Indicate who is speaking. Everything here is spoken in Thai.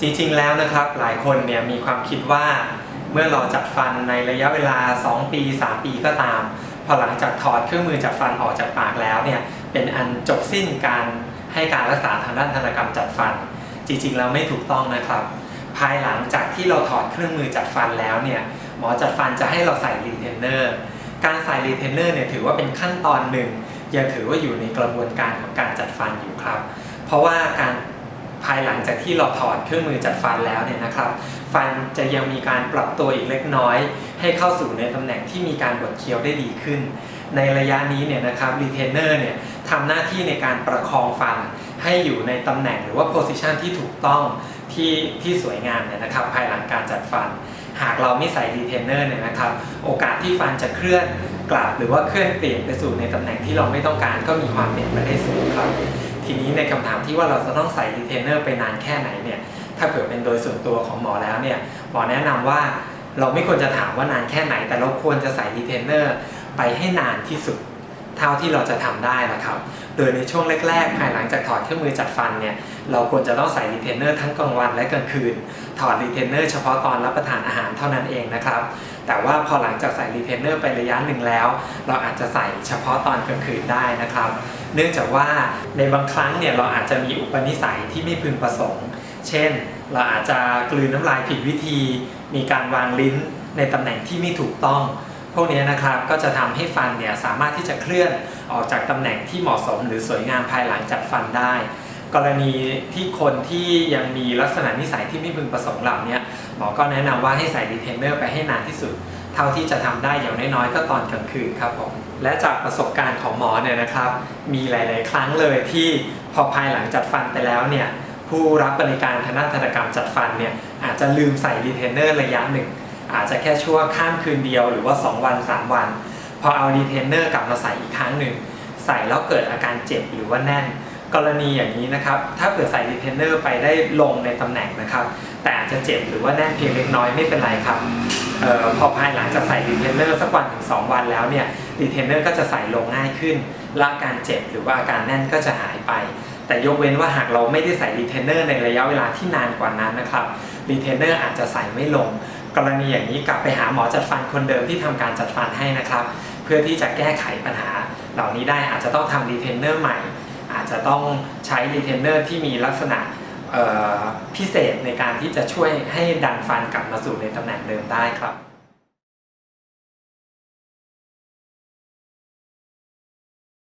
Speaker 1: จริงๆแล้วนะครับหลายคนเนี่ยมีความคิดว่าเมื่อเราจัดฟันในระยะเวลา 2 ปี 3 ปีก็ตาม พอหลังจากถอดเครื่องมือจัดฟันออกจากปากแล้วเนี่ยเป็นอันจบสิ้นการให้การรักษาทางด้านธนกรรมจัดฟัน จริงๆแล้วไม่ถูกต้องนะครับ ภายหลังจากที่เราถอดเครื่องมือจัดฟันแล้วเนี่ยหมอจัดฟันจะให้เราใส่รีเทนเนอร์การใส่รีเทนเนอร์เนี่ยถือว่าเป็นขั้นตอนหนึ่งยังถือว่าอยู่ในกระบวนการของการจัดฟันอยู่ครับ เพราะว่าการ ภายหลังจากที่เราถอดเครื่องมือจัดฟันแล้วเนี่ยนะครับ ฟันจะยังมีการปรับตัวอีกเล็กน้อย ให้เข้าสู่ในตำแหน่งที่มีการบดเคี้ยวได้ดีขึ้น ในระยะนี้เนี่ยนะครับรีเทนเนอร์เนี่ยทำหน้าที่ในการประคองฟันให้อยู่ในตำแหน่งหรือว่าโพสิชันที่ถูกต้องที่ที่สวยงามเนี่ยนะครับ ภายหลังการจัดฟัน หากเราไม่ใส่รีเทนเนอร์เนี่ยนะครับ โอกาสที่ฟันจะเคลื่อนกลับหรือว่าเคลื่อนเปลี่ยนไปสู่ในตำแหน่งที่เราไม่ต้องการก็มีความเป็นไปได้สูงครับ ทีนี้ในคำถามที่ว่าเราจะต้องใส่รีเทนเนอร์ไปนานแค่ไหนเนี่ยถ้าเผื่อเป็นโดยส่วนตัวของหมอแล้วเนี่ยหมอแนะนำว่าเราไม่ควรจะถามว่านานแค่ไหน แต่เราควรจะใส่รีเทนเนอร์ไปให้นานที่สุด เท่าที่เราจะทำได้นะครับ โดยในช่วงแรกๆ ภายหลังจากถอดเครื่องมือจัดฟันเนี่ย เราควรจะต้องใส่รีเทนเนอร์ทั้งกลางวันและกลางคืน ถอดรีเทนเนอร์เฉพาะตอนรับประทานอาหารเท่านั้นเองนะครับ แต่ว่าพอหลังจากใส่รีเทนเนอร์ไประยะหนึ่งแล้ว เราอาจจะใส่เฉพาะตอนกลางคืนได้นะครับ เนื่องจากว่าในบางครั้งเนี่ยเราอาจจะมีอุปนิสัยที่ไม่พึงประสงค์ เช่น เราอาจจะกลืนน้ำลายผิดวิธี มีการวางลิ้นในตำแหน่งที่ไม่ถูกต้อง พวกนี้นะครับก็จะทำให้ฟันเนี่ยสามารถที่จะเคลื่อนออกจากตำแหน่งที่เหมาะสม หรือสวยงามภายหลังจัดฟันได้ กรณีที่คนที่ยังมีลักษณะนิสัยที่ไม่พึงประสงค์เหล่านี้หมอก็แนะนำว่าให้ใส่รีเทนเนอร์ไปให้นานที่สุด เท่าที่จะทำได้อย่างน้อยๆ ก็ตอนกลางคืนครับผมและจากประสบการณ์ของหมอเนี่ยนะครับ มีหลาย ๆ ครั้งเลยที่พอภายหลังจัดฟันไปแล้วเนี่ยผู้รับบริการทางด้านธนกรรมจัดฟันเนี่ยอาจจะลืมใส่รีเทนเนอร์ระยะหนึ่ง อาจจะแค่ชั่วข้ามคืนเดียวหรือว่า 2 วัน 3 วัน พอเอารีเทนเนอร์กลับมาใส่อีกครั้งหนึ่งใส่แล้วเกิดอาการเจ็บหรือว่าแน่น กรณีอย่างนี้นะครับ ถ้าเกิดใส่รีเทนเนอร์ไปได้ลงในตำแหน่งนะครับ แต่อาจจะเจ็บหรือว่าแน่นเพียงเล็กน้อยไม่เป็นไรครับออพอภายหลังจากใส่รีเทนเนอร์สักวันถึง 2 วันแล้วเนี่ยรีเทนเนอร์ก็จะใส่ลงง่ายขึ้นและอาการเจ็บหรือว่าอาการแน่นก็จะหายไป แต่ยกเว้นว่าหากเราไม่ได้ใส่รีเทนเนอร์ในระยะเวลาที่นานกว่านั้นนะครับรีเทนเนอร์อาจจะใส่ไม่ลง กรณีอย่างนี้กลับไปหาหมอจัดฟันคนเดิมที่ทำการจัดฟันให้นะครับ เพื่อที่จะแก้ไขปัญหาเหล่านี้ได้อาจจะต้องทำรีเทนเนอร์ใหม่ อาจจะต้องใช้รีเทนเนอร์ที่มีลักษณะพิเศษในการที่จะช่วยให้ดันฟันกลับมาสู่ในตำแหน่งเดิมได้ครับ